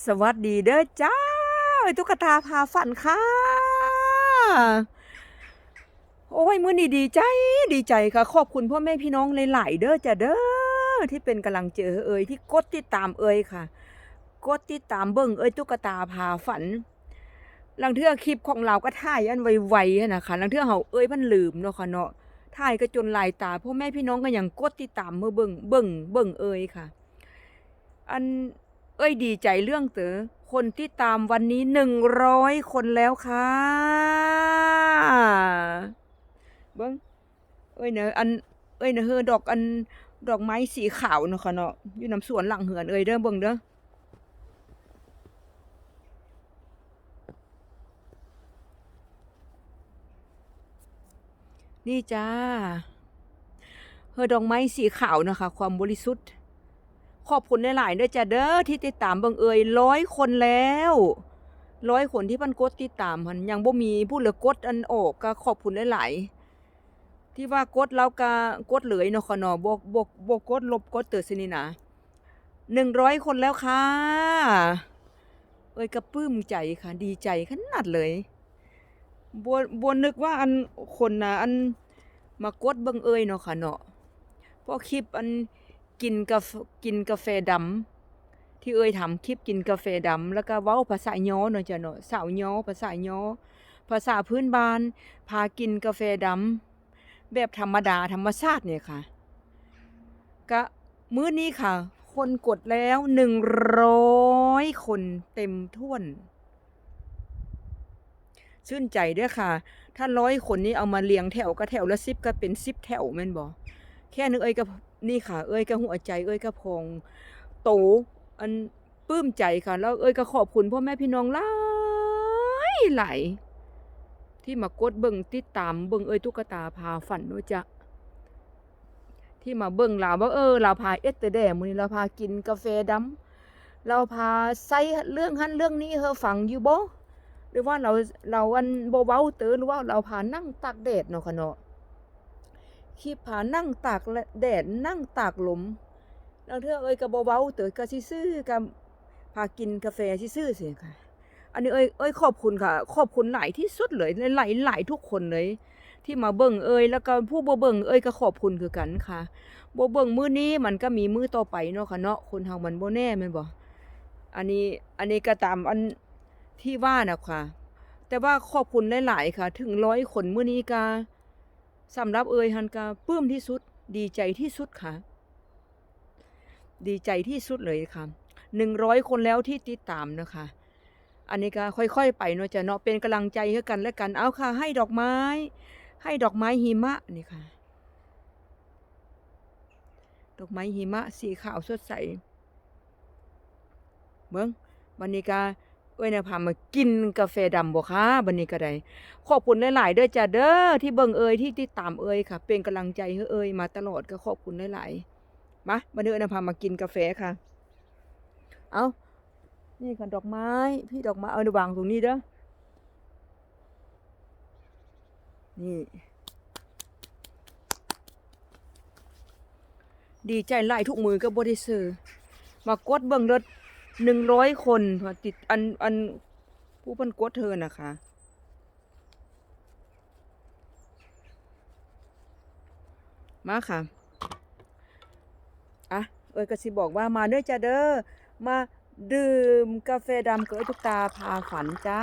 สวัสดีเด้อจ้าตุ๊กตาพาฝันค่ะ โอ้ยมื้อนี้ดีใจดีใจค่ะ ขอบคุณพ่อแม่พี่น้องหลายๆเด้อจ้ะเด้อที่เป็นกำลังเจอเอ่ยที่กดติดตามเอ่ยค่ะกดติดตามเบิ่งเอ่ยตุ๊กตาพาฝันลังเทื่อคลิปของเราก็ถ่ายอันไวๆนะคะลังเทื่อเฮาเอ่ยมันลืมเนาะค่ะเนาะถ่ายก็จนลายตาพ่อแม่พี่น้องก็ยังกดติดตามเมื่อเบิ่งเบิ่งเบิ่งเอ่ยค่ะ อัน เอ้ยดีใจเรื่องเต๋อคนที่ตามวันนี้หนึ่งร้อยคนแล้วค่ะเบิ้งเอ้ยเนอะอัน เอ้ยเนอะเฮอดอกอันดอกไม้สีขาวเนาะค่ะเนาะอยู่น้ำสวนหลังเหือนเอ้ยเด้อเบิ่งเด้อนี่จ้าเฮอดอกไม้สีขาวนะคะ ความบริสุทธิ์ ขอบคุณหลายๆด้วยจ้ะเด้อที่ติดตามเบิ่งเอ่ยร้อยคนแล้วร้อยคนที่พันกดติดตามพันยังบ่มีผู้เหลือกดอันออกก็ขอบคุณหลายๆที่ว่ากดแล้วก็กดเหลยเนาะคะเนาะบ่บ่บ่กดลบกดเตือสินี่นะหนึ่งร้อยคนแล้วค่ะ เอ้ยก็ปื้มใจค่ะ ดีใจขนาดเลยบ่บ่นึกว่าอันคนน่ะอันมากดเบิ่งเอ่ยเนาะค่ะเนาะเพราะคลิปอัน กินกาแฟกินกาแฟดำที่เอ่ยทำคลิปกินกาแฟดำแล้วก็เว้าภาษาย้อเนาะจ้ะเนาะสาวย้อภาษาย้อภาษาพื้นบ้าน พากินกาแฟดำแบบธรรมดาธรรมชาติเนี่ยค่ะ ก็มื้อนี้ค่ะ คนกดแล้วหนึ่งร้อยคนเต็มท่วน ชื่นใจด้วยค่ะ ถ้าร้อยคนนี้เอามาเรียงแถวก็แถวละสิบก็เป็นสิบแถวแม่นบ่แค่นึงเอ้ยก็ นี่ค่ะ เอ้ยก็หัวใจ เอ้ยก็พองโตอันปลื้มใจค่ะ แล้วเอ้ยก็ขอบคุณพ่อแม่พี่น้องหลายหลายที่มากดเบิ่งติดตามเบิ่งเอ้ยตุ๊กตาพาฝันด้วยจ้ะที่มาเบิ่งเราว่าเออเราพาเอสเตอร์แดมื้อนี้เราพากินกาแฟดำเราพาใส่เรื่องหันเรื่องนี้เฮอฟังอยู่บ่หรือว่าเราเราอันบ่เว้าเตอหรือว่าเราพานั่งตากแดดเนาะค่ะเนาะ ขี้ผานั่งตากแดดนั่งตากลมบางเทื่อเอ้ยก็บ่เว้าเตยก็สิซื้อกับพากินกาแฟสิซื้อสิค่ะ อันนี้เอ้ยเอ้ยขอบคุณค่ะ ขอบคุณหลายที่สุดเลยหลายหลายทุกคนเลย ที่มาเบิ่งเอ้ยแล้วก็ผู้บ่เบิ่งเอ้ยก็ขอบคุณคือกันค่ะบ่เบิ่งมื้อนี้มันก็มีมื้อต่อไปเนาะค่ะเนาะคนเฮามันบ่แน่แม่นบ่อันนี้อันนี้ก็ตามอันที่ว่าน่ะค่ะ แต่ว่าขอบคุณหลาย ๆ ค่ะ ถึงร้อยคนมื้อนี้ก็ สำหรับเอ่ยฮันกาปลื้มที่สุด ดีใจที่สุดค่ะ ดีใจที่สุดเลยค่ะหนึ่งร้อยคนแล้วที่ติดตามนะคะ อันนี้ก็ค่อยๆ ไปเนาะจะเนาะเป็นกำลังใจให้กันและกันเอาค่ะ ให้ดอกไม้ ให้ดอกไม้หิมะนี่ค่ะ ดอกไม้หิมะสีขาวสดใสเบิ้งวันนี้ก็ เอ้ยนะพามากินกาแฟดำบ่คะบันนี้ก็ได้ขอบคุณหลายๆเด้อจ้าเด้อที่เบิ่งเอ่ยที่ติดตามเอ่ยค่ะ เป็นกำลังใจให้เอ่ยมาตลอดก็ขอบคุณหลายๆมาบันนี้เอ้ยนะพามากินกาแฟค่ะ เอานี่ค่ะดอกไม้ พี่ดอกไม้เอาวางตรงนี้เด้อนี่ดีใจหลายทุกมือก็บ่ได้ซื้อมากดเบิ่งรถ หนึ่งร้อยคนว่าติดอันอันผู้พิ่นกวดเธอนะคะ มาค่ะ อะ เอ้ยก็สิบอกว่ามาเด้อจ้าเด้อ มาดื่มกาแฟดำกับไอ้ทุกตาพาฝันจ้า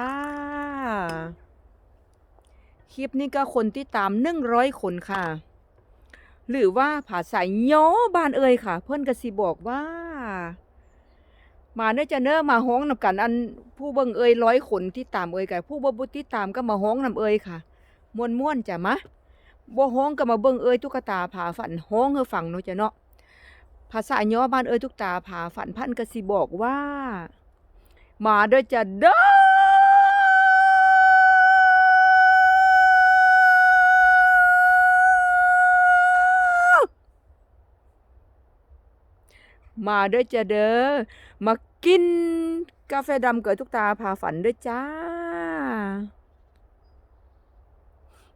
คลิปนี้ก็คนที่ตามหนึ่งร้อยคนค่ะ หรือว่าภาษาย้อบานเอ่ยค่ะ เพื่อนก็สิบอกว่า มาเนื้อจะเนื้อมาห้องนำกัน อันผู้เบิ่งเอ่ยร้อยคนที่ตามเอ่ยกับผู้บ่บุที่ตามก็มาห้องนำเอ่ยค่ะม่วนม่วนจ้ะมะบ่ห้องก็มาเบิ่งเอ่ยตุ๊กตาผาฝันห้องเฮอฟังเนาะจ้ะเนาะภาษาย้อบ้านเอ่ยตุ๊กตาผาฝันพันก็สิบอกว่า มาเด้อจ้ะเด้อมาเด้อจ้ะเด้อมา กินกาแฟดำเกิดทุกตาพาฝันด้วยจ้า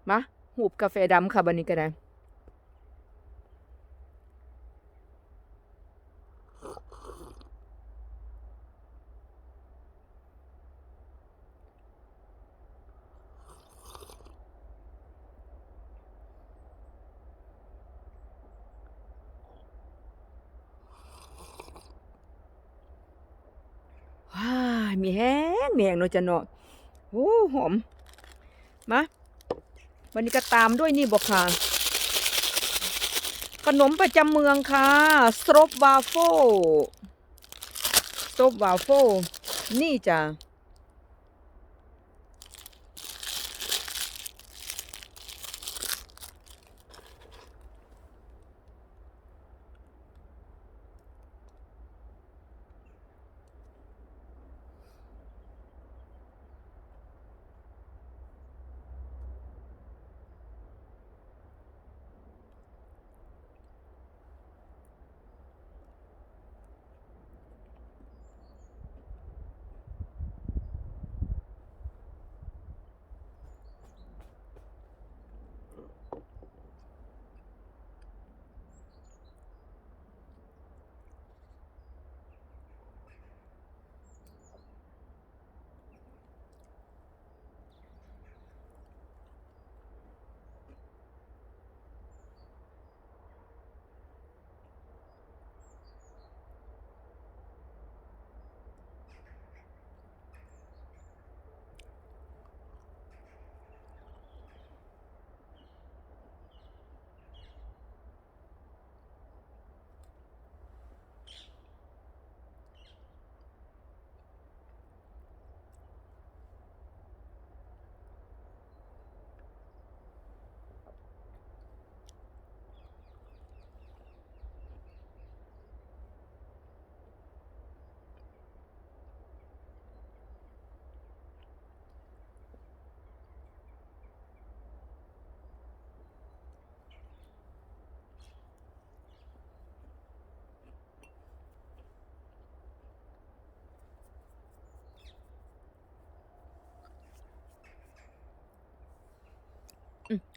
มา หูบกาแฟดำค่ะบันนี้ก็ได้ มีแห้งแห้งเนาะจ้ะเนาะโอ้หอมมาวันนี้ก็ตามด้วยนี่บอกค่ะ ขนมประจำเมืองค่ะสโตรบวาโฟสโตรบวาโฟนี่จ้ะ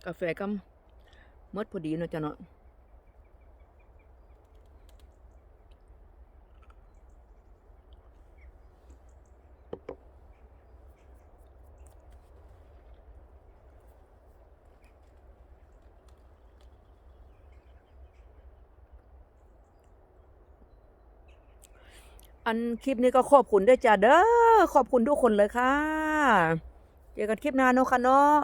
กาแฟก็หมดพอดีเนาะจ้ะเนาะอันคลิปนี้ก็ขอบคุณด้วยจ้ะเด้อขอบคุณทุกคนเลยค่ะ เจอกันคลิปหน้าเนาะค่ะเนาะ